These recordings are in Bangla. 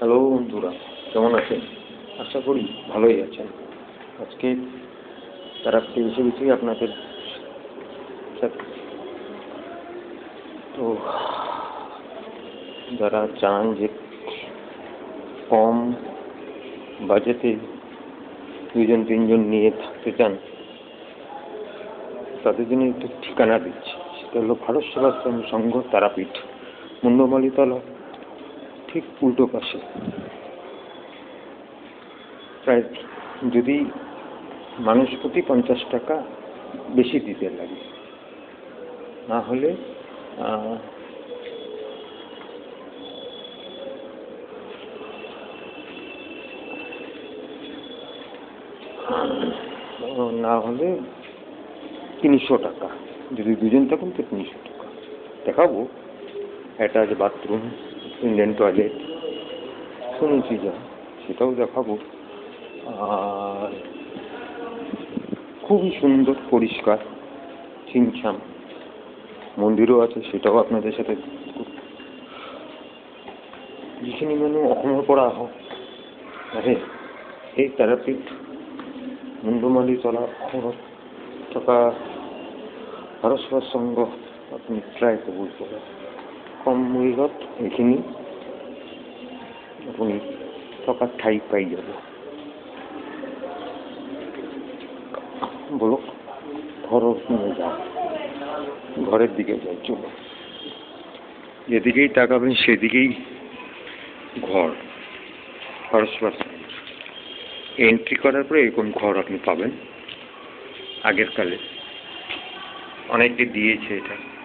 হ্যালো বন্ধুরা, কেমন আছেন? আশা করি ভালোই আছেন। আজকে তারাপীঠে এসে গেছি আপনাদের তো যারা চান যে কম বাজেটে দুজন তিনজন নিয়ে থাকতে চান, তাদের জন্য একটু ঠিকানা দিচ্ছি। সেটা হলো ভারত সেবাশ্রম সংঘ তারাপীঠ মুন্ডমালিতলা ঠিক উল্টো পাশে। প্রায় যদি মানুষ প্রতি পঞ্চাশ টাকা বেশি দিতে লাগে, না হলে না হলে তিনশো টাকা। যদি দুজন থাকুন তো তিনশো টাকা। দেখাবো। Attach bathroom. ইন্ডিয়ান টয়লেট শুনেছি যা সেটাও দেখাবো। আর খুবই সুন্দর, পরিষ্কার, ছিমছাম মন্দিরও আছে, সেটাও আপনাদের সাথে যিখিনি মানুহ অসমৰ পৰা আহক আহে সেই তাৰাপীঠ মুণ্ডমালি তলা অসমত থকা ভাৰত সেৱা সংঘ আপুনি ট্ৰাই কৰিব পাৰে কম মূল্যত এইখিনি আপুনি থকাৰ ঠাই পাই যাব। বলক ঘৰৰ পিনে যাও। ঘরের দিকে যাই চলো। যেদিকেই তাকাবেন সেদিকেই ঘর। খরচবাস এন্ট্রি করার পরে এরকম ঘর আপনি পাবেন। আগের কালে। অনেকে দিয়েছে এটা।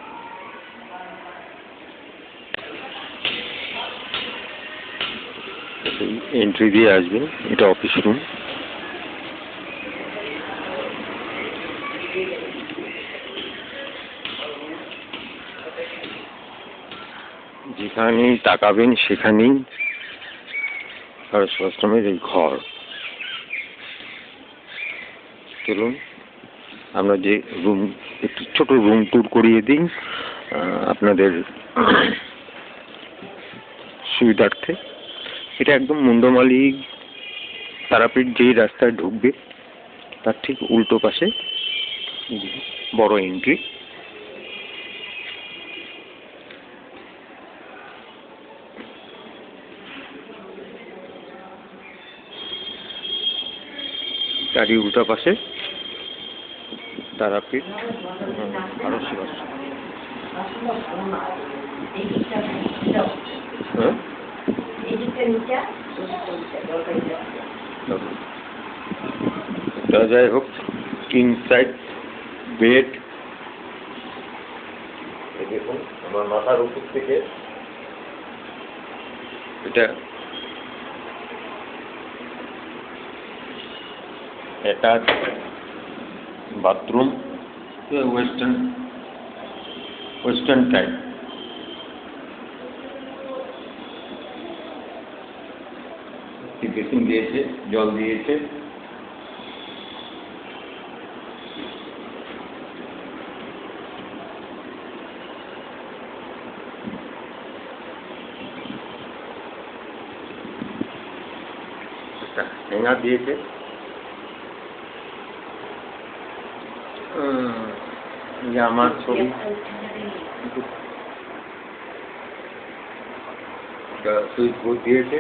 এন্ট্রি দিয়ে আসবেন এটা অফিস রুম যেখানেই তাকাবেন, সেখানেই আশ্রমের এই ঘর। চলুন, আমরা যে রুম একটু ছোট রুম ট্যুর করিয়ে দিই আপনাদের সুবিধার্থে। এটা একদম মুন্ডমালি তারাপীঠ যেই রাস্তায় ঢুকবে তার ঠিক উল্টো পাশে বড় এন্ট্রি তারই উল্টা পাশে তারাপীঠ উম, আরও হ্যাঁ? তা যাই হোক কিং সাইড বেড দেখুন আমার মাথার উপর থেকে এটা attach bathroom western western type basin দিয়েছে জল দিয়েছে একটা হ্যাঙ্গার দিয়েছে উম, এই যে আমার ছবি সুইচ বোর্ড দিয়েছে